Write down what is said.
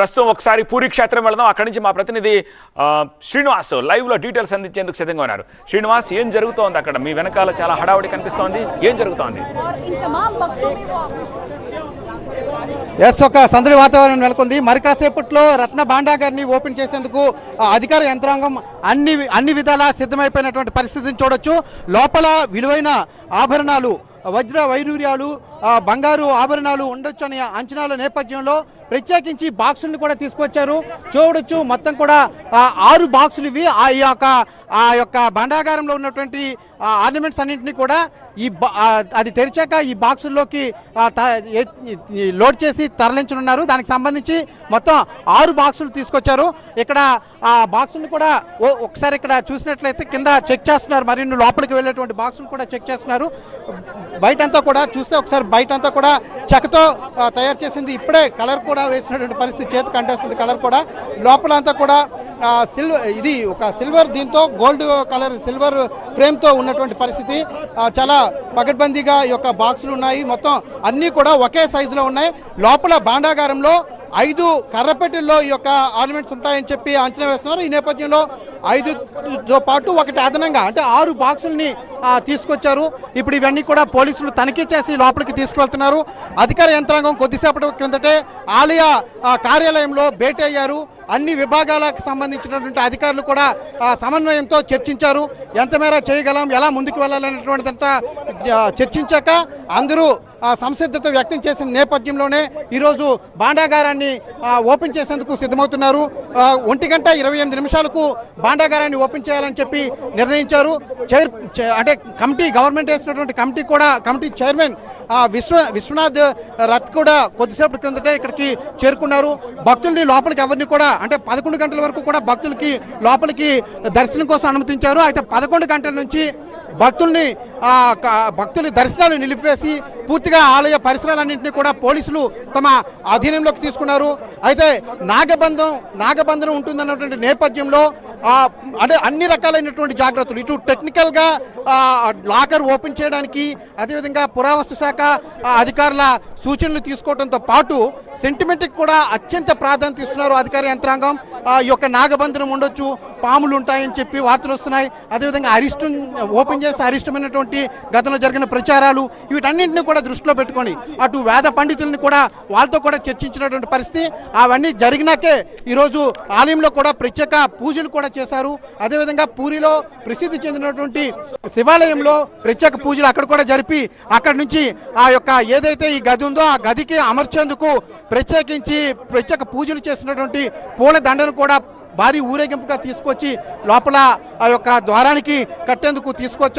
ప్రస్తుతం ఒకసారి పూరి క్షేత్రం వెళదాం. అక్కడి నుంచి మా ప్రతినిధి శ్రీనివాస్ లైవ్లో డీటెయిల్స్ అందించేందుకు సిద్ధంగా ఉన్నారు. శ్రీనివాస్ ఏం జరుగుతోంది అక్కడ? మీ వెనకాల చాలా హడావుడి కనిపిస్తోంది. ఏం జరుగుతోంది? ఎస్ ఒక సందడి వాతావరణం నెలకొంది. మరి కాసేపట్లో రత్న భాండాగారిని ఓపెన్ చేసేందుకు అధికార యంత్రాంగం అన్ని అన్ని విధాలా సిద్ధమైపోయినటువంటి పరిస్థితిని చూడొచ్చు. లోపల విలువైన ఆభరణాలు వజ్ర వైరూర్యాలు బంగారు ఆభరణాలు ఉండొచ్చు అనే అంచనాల నేపథ్యంలో ప్రత్యేకించి బాక్సులను కూడా తీసుకొచ్చారు. చూడొచ్చు మొత్తం కూడా ఆరు బాక్సులు ఇవి. ఆ యొక్క ఆ యొక్క భండాగారంలో ఉన్నటువంటి ఆర్నమెంట్స్ అన్నింటినీ కూడా ఈ బా- అది తెరిచాక ఈ బాక్సుల్లోకి లోడ్ చేసి తరలించనున్నారు. దానికి సంబంధించి మొత్తం ఆరు బాక్సులు తీసుకొచ్చారు. ఇక్కడ ఆ బాక్సులు కూడా ఒకసారి ఇక్కడ చూసినట్లయితే కింద చెక్ చేస్తున్నారు. మరిన్ని లోపలికి వెళ్ళేటువంటి బాక్సులు కూడా చెక్ చేస్తున్నారు. బయటంతా కూడా చూస్తే ఒకసారి బయటంతా కూడా చెక్కతో తయారు చేసింది. ఇప్పుడే కలర్ కూడా వేసినటువంటి పరిస్థితి చేతికి అంటేస్తుంది. కలర్ కూడా లోపల అంతా కూడా సిల్వర్ ఇది ఒక సిల్వర్ దీంతో గోల్డ్ కలర్ సిల్వర్ ఫ్రేమ్తో ఉన్నటువంటి పరిస్థితి. చాలా పకడ్బందీగా ఈ యొక్క బాక్సులు ఉన్నాయి. మొత్తం అన్నీ కూడా ఒకే సైజులో ఉన్నాయి. లోపల భాండాగారంలో ఐదు కర్రపెట్టెల్లో ఈ యొక్క ఆర్నమెంట్స్ ఉంటాయని చెప్పి అంచనా వేస్తున్నారు. ఈ నేపథ్యంలో ఐదుతో పాటు ఒకటి అదనంగా అంటే ఆరు బాక్సుల్ని తీసుకొచ్చారు. ఇప్పుడు ఇవన్నీ కూడా పోలీసులు తనిఖీ చేసి లోపలికి తీసుకువెళ్తున్నారు. అధికార యంత్రాంగం కొద్దిసేపటి క్రిందటే ఆలయ కార్యాలయంలో భేటీ అయ్యారు. అన్ని విభాగాలకు సంబంధించినటువంటి అధికారులు కూడా సమన్వయంతో చర్చించారు. ఎంతమేర చేయగలం ఎలా ముందుకు వెళ్ళాలనేటువంటిదంతా చర్చించాక అందరూ సంసిద్ధత వ్యక్తం చేసిన నేపథ్యంలోనే ఈరోజు బాండాగారాన్ని ఓపెన్ చేసేందుకు సిద్ధమవుతున్నారు. ఒంటి గంట ఇరవై ఎనిమిది నిమిషాలకు బాండాగారాన్ని ఓపెన్ చేయాలని చెప్పి నిర్ణయించారు. చైర్ చే- అంటే కమిటీ గవర్నమెంట్ వేసినటువంటి కమిటీ కూడా కమిటీ చైర్మన్ విశ్వ విశ్వనాథ్ రథ్ కూడా కొద్దిసేపటి క్రిందటే ఇక్కడికి చేరుకున్నారు. భక్తుల్ని లోపలికి ఎవరిని కూడా అంటే పదకొండు గంటల వరకు కూడా భక్తులకి లోపలికి దర్శనం కోసం అనుమతించారు. అయితే పదకొండు గంటల నుంచి భక్తుల్ని భక్తుల దర్శనాలు నిలిపివేసి పూర్తిగా ఆలయ పరిసరాలన్నింటినీ కూడా పోలీసులు తమ అధీనంలోకి తీసుకున్నారు. అయితే నాగబంధం నాగబంధనం ఉంటుందన్నటువంటి నేపథ్యంలో అంటే అన్ని రకాలైనటువంటి జాగ్రత్తలు ఇటు టెక్నికల్గా లాకర్ ఓపెన్ చేయడానికి అదేవిధంగా పురావస్తు శాఖ అధికారుల సూచనలు తీసుకోవడంతో పాటు సెంటిమెంట్కి కూడా అత్యంత ప్రాధాన్యత ఇస్తున్నారు అధికార యంత్రాంగం. ఆ, ఈ యొక్క నాగబంధనం ఉండొచ్చు పాములు ఉంటాయని చెప్పి వార్తలు వస్తున్నాయి. అదేవిధంగా అరిష్టం ఓపెన్ చేసి అరిష్టమైనటువంటి గతంలో జరిగిన ప్రచారాలు వీటన్నింటినీ కూడా దృష్టిలో పెట్టుకొని అటు వేద పండితుల్ని కూడా వాళ్ళతో కూడా చర్చించినటువంటి పరిస్థితి అవన్నీ జరిగినాకే ఈరోజు ఆలయంలో కూడా ప్రత్యేక పూజలు కూడా చేశారు. అదేవిధంగా పూరిలో ప్రసిద్ధి చెందినటువంటి శివాలయంలో ప్రత్యేక పూజలు అక్కడ కూడా జరిపి అక్కడ నుంచి ఆ యొక్క ఏదైతే ఈ గది ఉందో ఆ గదికి అమర్చేందుకు ప్రత్యేకించి ప్రత్యేక పూజలు చేసినటువంటి పూల దండను కూడా భారీ ఊరేగింపుగా తీసుకొచ్చి లోపల ఆ యొక్క ద్వారానికి కట్టేందుకు తీసుకొచ్చారు.